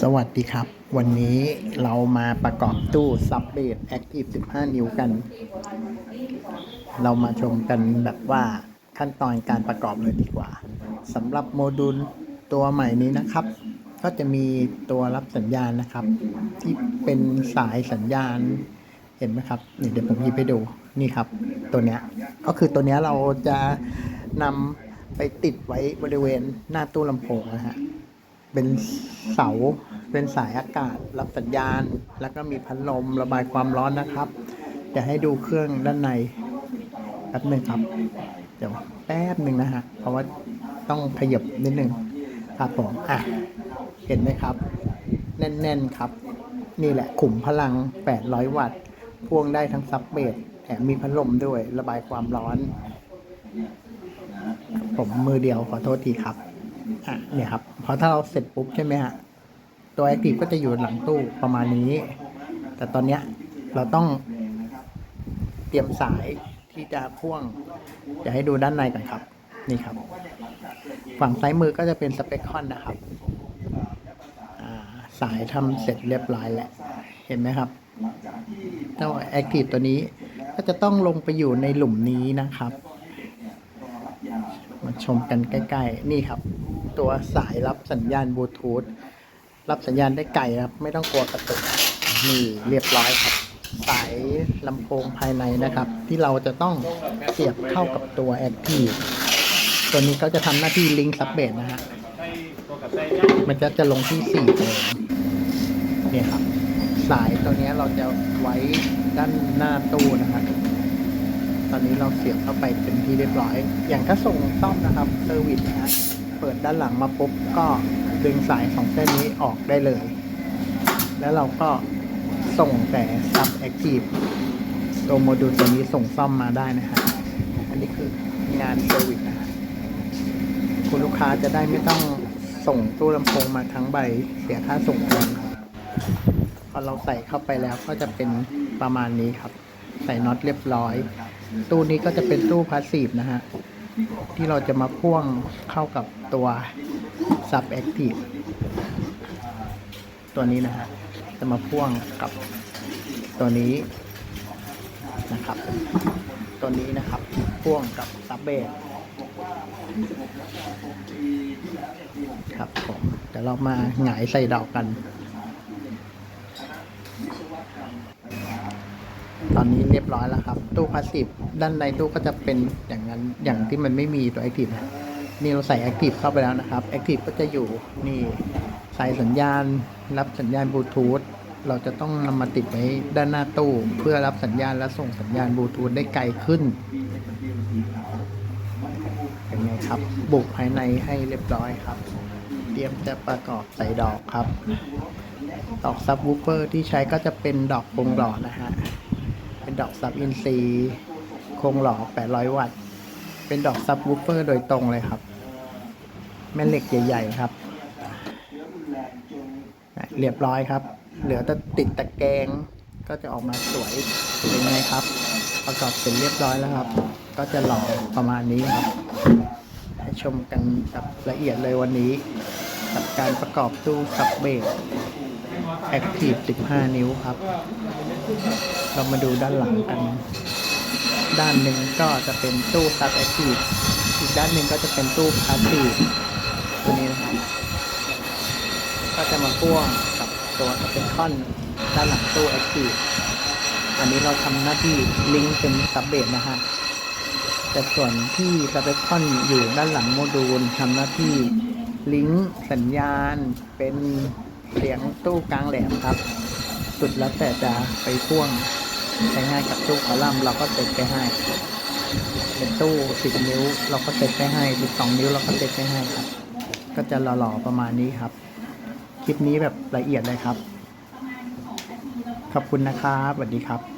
สวัสดีครับ วันนี้เรามาประกอบตู้ซับเบดแอคทีฟ15 นิ้วกัน เรามาชมกันแบบว่าขั้นตอนการประกอบเลยดีกว่าสำหรับโมดูลตัวใหม่นี้นะครับ ก็จะมีตัวรับสัญญาณนะครับ ที่เป็นสายสัญญาณเห็นไหมครับเดี๋ยวผมหยิบไปดูนี่ครับ ตัวเนี้ยก็คือตัวเนี้ยเราจะนำไปติดไว้บริเวณหน้าตู้ลำโพงนะฮะ เป็นเสาเป็นสายอากาศ รับสัญญาณ แล้วก็มีพัดลมระบายความร้อนนะครับ จะให้ดูเครื่องด้านในแป๊บหนึ่งครับ เดี๋ยวแป๊บหนึ่งนะฮะ เพราะว่าต้องขยับนิดนึงครับผมอะ เห็นไหมครับ แน่นๆครับ นี่แหละขุมพลัง 800 วัตต์ พ่วงได้ทั้งซับเบสแถมมีพัดลมด้วย ระบายความร้อน ผมมือเดียวขอโทษทีครับ อะเนี่ยครับพอถ้าเราเสร็จปุ๊บใช่ไหมฮะตัวแอคทีฟก็จะอยู่หลังตู้ประมาณนี้ แต่ตอนเนี้ยเราต้องเตรียมสายที่จะพ่วงจะให้ดูด้านในกันครับ นี่ครับ ฝั่งซ้ายมือก็จะเป็นสเปคคอนนะครับอ่าสายทำเสร็จเรียบร้อยแล้ว เห็นไหมครับเจ้าแอคทีฟตัวนี้ก็จะต้องลงไปอยู่ในหลุมนี้นะครับ มาชมกันใกล้ ๆ นี่ครับ ตัวสายรับสัญญาณบลูทูธรับสัญญาณได้ไกลครับ ไม่ต้องกลัวกระตุกนี่เรียบร้อยครับ สายลำโพงภายในนะครับ ที่เราจะต้องเสียบเข้ากับตัวแอคทีฟตัวนี้ก็จะทำหน้าที่ลิงก์ซับเบสนะฮะมันจะจะลงที่4โมงเนี่ยครับ สายตัวนี้เราจะไว้ด้านหน้าตู้นะครับตอนนี้เราเสียบเข้าไปเป็นที่เรียบร้อย อย่างถ้าส่งซ่อมนะครับเซอร์วิสนะฮะ เปิดด้านหลังมาปุ๊บก็ดึงสายสองเส้นนี้ออกได้เลย แล้วเราก็ส่งแต่ซับแอคทีฟตัวโมดูลตัวนี้ส่งซ่อมมาได้นะฮะอันนี้คืองานเซอร์วิสนะคุณลูกค้าจะได้ไม่ต้องส่งตู้ลำโพงมาทั้งใบเสียค่าส่งแทนพอเราใส่เข้าไปแล้วก็จะเป็นประมาณนี้ครับ ใส่น็อตเรียบร้อย ตู้นี้ก็จะเป็นตู้พาสซีฟนะฮะ ที่เราจะมาพ่วงเข้ากับตัว Sub Active ตัวนี้นะฮะจะมาพ่วงกับตัวนี้นะครับ ตัวนี้นะครับพ่วงกับ Sub b a s ครับผมเดี๋ยวเรามาหงายใส่ดอกกัน ตอนนี้เรียบร้อยแล้วครับ ตู้พาสซีฟด้านในตู้ก็จะเป็นอย่างนั้นอย่างที่มันไม่มีตัวแอคทีฟนะนี่เราใส่แอคทีฟเข้าไปแล้วนะครับแอคทีฟก็จะอยู่นี่ใส่สัญญาณ รับสัญญาณบลูทูธเราจะต้องนำมาติดไว้ด้านหน้าตู้ เพื่อรับสัญญาณและส่งสัญญาณบลูทูธได้ไกลขึ้นเป็นไงครับ บุกภายในให้เรียบร้อยครับ เตรียมจะประกอบใส่ดอกครับ ดอกซับวูเฟอร์ที่ใช้ก็จะเป็นดอกโครงหล่อนะฮะ เป็นดอกซับอินซีโครงหล่อ 800 วัตต์ เป็นดอกซับวูเฟอร์โดยตรงเลยครับ แม่เหล็กใหญ่ ๆ ครับ เรียบร้อยครับ เหลือแต่ติดตะแกรงก็จะออกมาสวยเป็นไงครับ ประกอบเสร็จเรียบร้อยแล้วครับ ก็จะหล่อประมาณนี้ครับ ให้ชมกันแบบละเอียดเลยวันนี้ กับการประกอบตู้ซับเบส Active 15 นิ้วครับ เรามาดูด้านหลังกัน ด้านหนึ่งก็จะเป็นตู้ซับแอคทีฟอีกด้านหนึ่งก็จะเป็นตู้พาสซีฟตัวนี้นะครับก็จะมาพ่วงกับตัวเปคคอนด้านหลังตู้แอคทีฟอันนี้เราทำหน้าที่ลิงก์เป็นซับเบสนะฮะแต่ส่วนที่สเปคคอนอยู่ด้านหลังโมดูลทำหน้าที่ลิงก์สัญญาณเป็นเสียงตู้กลางแหลมครับ สุดแล้วแต่จะไปพ่วงใช้ง่ายกับตู้คอลัมน์เราก็เซ็ตไปให้เป็นตู้10นิ้ว เราก็เซ็ตไปให้12นิ้วเราก็เซ็ตไปให้ครับ ก็จะหล่อๆประมาณนี้ครับ คลิปนี้แบบละเอียดเลยครับ ขอบคุณนะครับสวัสดีครับ